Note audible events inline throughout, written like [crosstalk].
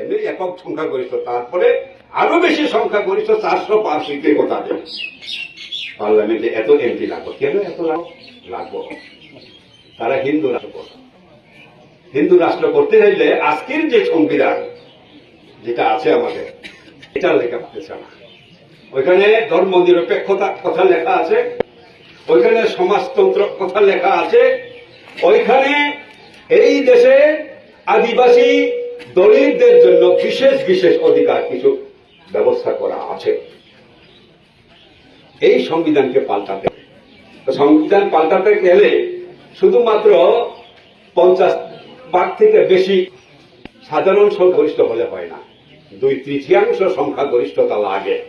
এমনি একক সংখ্যাগরিষ্ঠ তারপরে আরও বেশি সংখ্যাগরিষ্ঠ চারশো পাঁচ সিটের কথা দেন পার্লামেন্টে এত এমপি লাগবো, কেন এত লাগবো। তারা হিন্দু রাষ্ট্র হিন্দু রাষ্ট্র করতে চাইলে আজকের যে সংবিধান যেটা আছে আমাদের, এটা লেখা পাচ্ছে না। ওইখানে ধর্ম নিরপেক্ষতা কথা লেখা আছে, ওইখানে সমাজতন্ত্র কথা লেখা আছে, ওইখানে এই দেশে আদিবাসী দলিতদের জন্য বিশেষ বিশেষ অধিকার কিছু ব্যবস্থা করা আছে। এই সংবিধানকে পাল্টাতে। সংবিধান পাল্টাতে গেলে শুধুমাত্র পঞ্চাশ ভাগ থেকে বেশি সাধারণ সংখ্যাগরিষ্ঠ হলে হয় না। দুই তৃতীয়াংশ সংখ্যাগরিষ্ঠতা লাগে।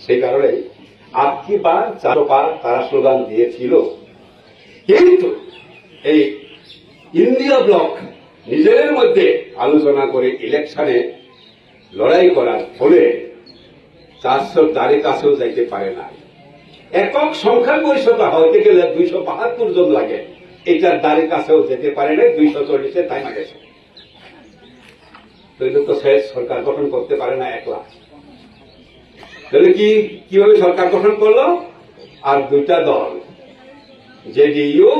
সেই কারণে আপকি বার, চারো পার তারা স্লোগান দিয়েছিল। কিন্তু এই ইন্ডিয়া ব্লক নিজেদের মধ্যে আলোচনা করে ইলেকশনে লড়াই করার ফলে চারশো তারে কাছেও যাইতে পারে না। একক সংখ্যাগরিষ্ঠতা হইতে গেলে দুইশো বাহাত্তর জন লাগে। এটার দ্বারে কাছেও যেতে পারে না, দুইশো চল্লিশে তাই গেছে? তো সরকার গঠন করতে পারে না একলা। তাহলে কি, কীভাবে সরকার গঠন করল? আর দুইটা দল, জেডিইউ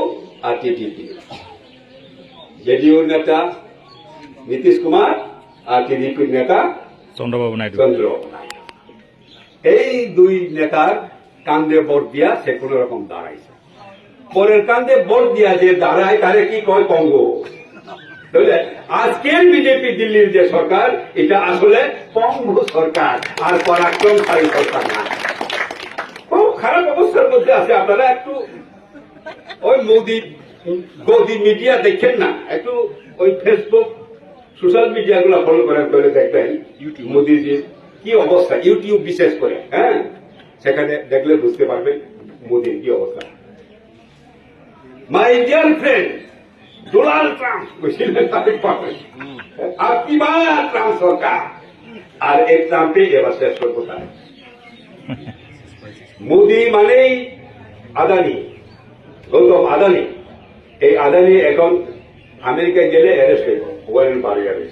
আর টিডিপি জেডিইউ নেতা নীতিশ কুমার আর টিডিপির নেতা চন্দ্রবাবু নাইডু চন্দ্রবাবু নাইডু এই দুই নেতার কান্দে ভোট দিয়া সে কোন রকম দাঁড়াইছে পরের কান্দে ভোট দিয়া যে দাঁড়ায় তারে কি কয় কঙ্গ? আজকের বিজেপি দিল্লির যে সরকার এটা আসলে পঙ্গু সরকার আর পরাক্রমশালী সরকার না। খুব খারাপ অবস্থার মধ্যে আছে আপনারা একটু। ওই মোদি গদি মিডিয়া দেখেন না একটু ওই ফেসবুক সোশ্যাল মিডিয়া গুলো ফলো করেন করে দেখবেন ইউটিউব মোদিজির কি অবস্থা ইউটিউব বিশেষ করে হ্যাঁ? সেখানে দেখলে বুঝতে পারবেন মোদির কি অবস্থা। My dear friend Donald Trump বুঝলেন তাদের পাবে আপনি বা ট্রাম্প সরকার? আর এই ট্রাম্পে এবার শেষ কোথায় [laughs] মোদি মানেই আদানি গৌতম আদানি। এই আদানি এখন আমেরিকায় গেলে অ্যারেস্ট হইব ওয়ারেন্ট পাওয়া যাবে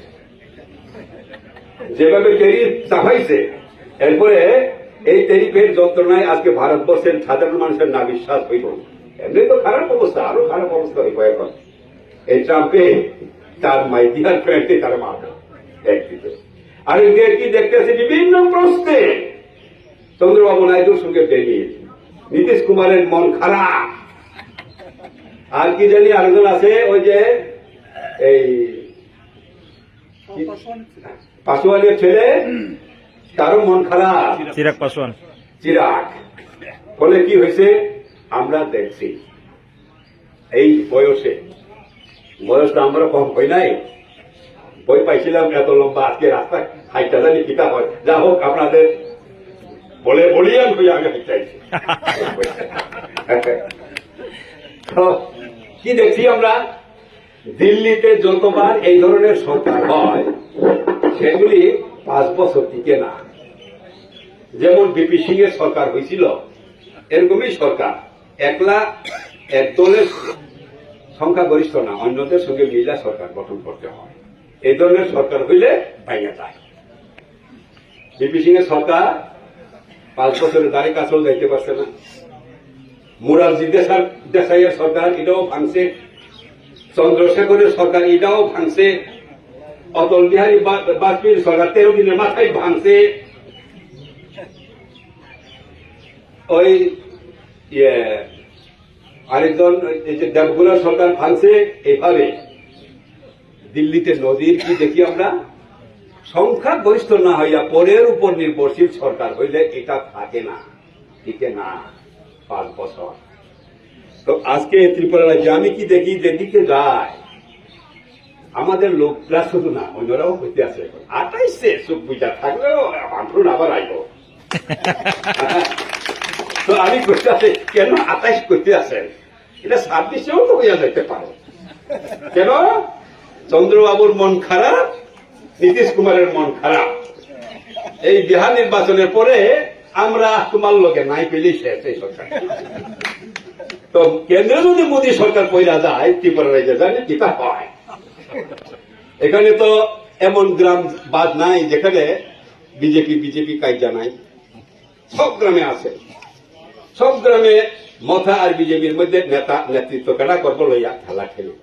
যেভাবে টেরিফ চাপাইছে, এরপরে এই টেরিফের যন্ত্রণায় আজকে ভারতবর্ষের সাধারণ মানুষের না বিশ্বাস হইব এমনি তো খারাপ অবস্থা, আরও খারাপ অবস্থা হইব এখন। এই ট্রাম্পে তার মাইডিয়ার ফ্রেন্ডে তার মারবে আর এদিকে কি দেখতেছে? বিভিন্ন প্রশ্নে। চন্দ্রবাবু নাইডুর সঙ্গে বেরিয়ে নীতিশ কুমারের মন খারাপ। আর কি জানি আরেকজন আছে ওই যে এই পাশোয়ানের ছেলে। তারও মন খারাপ। চিরাগ পাসওয়ান চিরাগ। ফলে কি হয়েছে? আমরা দেখছি। এই বয়সে বয়সটা আমরা কম হই নাই। বই পাইছিলাম এত লম্বা আজকে রাস্তায় হাইটা জানি কিতা হয়। যা হোক আপনাদের বলে বলিয়ান হয়ে আমি হাইটাইছি [laughs] তো কি দেখছি আমরা? দিল্লিতে যতবার এই ধরনের সরকার হয়, সেগুলি পাঁচ বছর টিকে না। যেমন বিপি সিং এর সরকার হয়েছিল, এরকমই সরকার। একলা এক দলের সংখ্যাগরিষ্ঠ না, অন্যদের সঙ্গে মিলা সরকার গঠন করতে হয়। এই ধরনের সরকার হইলে ভেঙে যায়। বিপি সিং এর সরকার পাঁচ বছরের দাঁড়ি কাছেও যাইতে পারছে না। দেশার দেশাইয়ের সরকার, এটাও ভাঙছে। চন্দ্রশেখরের সরকার, এটাও ভাঙছে। অটল বিহারী বাজপেয়ীর সরকার, তেরো দিনের মাথায় ভাঙছে। ওই ইয়ে আরেকজন, এই যে দেবগুলা সরকার ভাঙছে এইভাবে দিল্লিতে নদীর কি দেখি আমরা? সংখ্যা গরিষ্ঠ না হইয়া পরের উপর নির্ভরশীল সরকার হইলে এটা থাকে না, টিকে না। পাঁচ বছর। তো আজকে ত্রিপুরা রাজ্যে আমি কি দেখি? যেদিকে যায়, আমাদের লোকরা শুধু না, অন্যরাও হইতে আছে আটাইশে সুখ বুঝা থাকলেও মানুষ আবার আইব। তো আমি করতে আছে, কেন আটাইশ করতে আছেন এটা ছাব্বিশেও তো হইয়া যাইতে পারে। কেন? চন্দ্রবাবুর মন খারাপ, নীতিশ কুমারের মন খারাপ। এই বিহার নির্বাচনের পরে আমরা তোমার লোকে নাই পেলেই শেষ, এই সরকার তো কেন্দ্রে যদি মোদী সরকার পয়লা যায়, ত্রিপুরা রাজ্যে জানি কিতা হয় এখানে তো এমন গ্রাম বাদ নাই যেখানে বিজেপি বিজেপি কাইজা নাই। সব গ্রামে আছে। সব গ্রামে মথা আর বিজেপির মধ্যে নেতা, নেতৃত্ব কেনা করব লইয়া খেলা খেলে